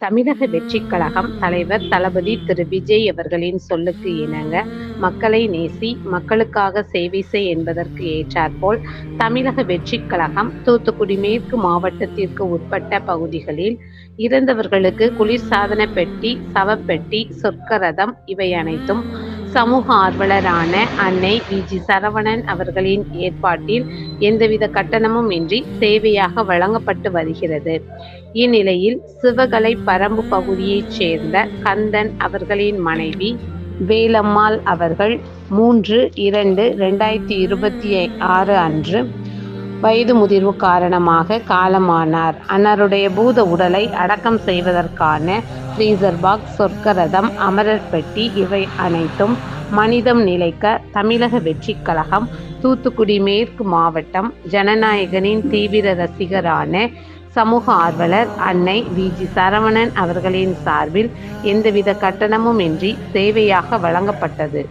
தமிழக வெற்றி கழகம் தலைவர் தளபதி திரு. விஜய் அவர்களின் சொல்லுக்கு இணங்க மக்களை நேசி மக்களுக்காக சேவை செய் என்பதற்கு ஏற்றாற்போல் தமிழக வெற்றி கழகம் தூத்துக்குடி மேற்கு மாவட்டத்திற்கு உட்பட்ட பகுதிகளில் இறந்தவர்களுக்கு குளிர்சாதன பெட்டி சவப்பெட்டி சொர்க்கரதம் இவை அனைத்தும் சமூக ஆர்வலரான அன்னை விஜி சரவணன் அவர்களின் ஏற்பாட்டில் எந்தவித கட்டணமும் இன்றி சேவையாக வழங்கப்பட்டு வருகிறது. இந்நிலையில் சிவகலை பரம்பு பகுதியைச் சேர்ந்த கந்தன் அவர்களின் மனைவி வேலம்மாள் அவர்கள் மூன்று இரண்டு ரெண்டாயிரத்தி இருபத்தி ஆறு அன்று வயது முதிர்வு காரணமாக காலமானார். அன்னாருடைய பூத உடலை அடக்கம் செய்வதற்கான ஃப்ரீசர் பாக்ஸ் சொர்க்கரதம் அமரர் பெட்டி இவை அனைத்தும் மனிதம் நிலைக்க தமிழக வெற்றிக் கழகம் தூத்துக்குடி மேற்கு மாவட்டம் ஜனநாயகனின் தீவிர ரசிகரான சமூக ஆர்வலர் அன்னை விஜி சரவணன் அவர்களின் சார்பில் எந்தவித கட்டணமும் இன்றி சேவையாக வழங்கப்பட்டது.